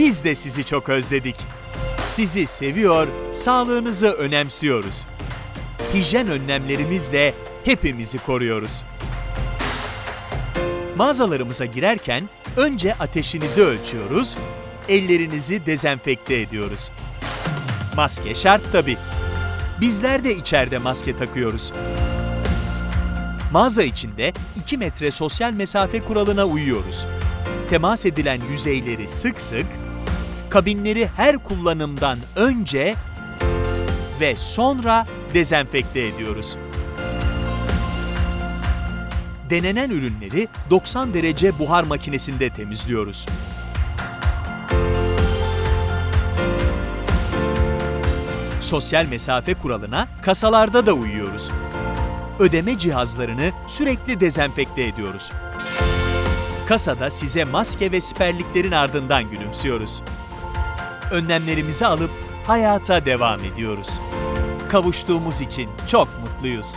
Biz de sizi çok özledik. Sizi seviyor, sağlığınızı önemsiyoruz. Hijyen önlemlerimizle hepimizi koruyoruz. Mağazalarımıza girerken önce ateşinizi ölçüyoruz, ellerinizi dezenfekte ediyoruz. Maske şart tabii. Bizler de içeride maske takıyoruz. Mağaza içinde 2 metre sosyal mesafe kuralına uyuyoruz. Temas edilen yüzeyleri sık sık, kabinleri her kullanımdan önce ve sonra dezenfekte ediyoruz. Denenen ürünleri 90 derece buhar makinesinde temizliyoruz. Sosyal mesafe kuralına kasalarda da uyuyoruz. Ödeme cihazlarını sürekli dezenfekte ediyoruz. Kasada size maske ve siperliklerin ardından gülümsüyoruz. Önlemlerimizi alıp hayata devam ediyoruz. Kavuştuğumuz için çok mutluyuz.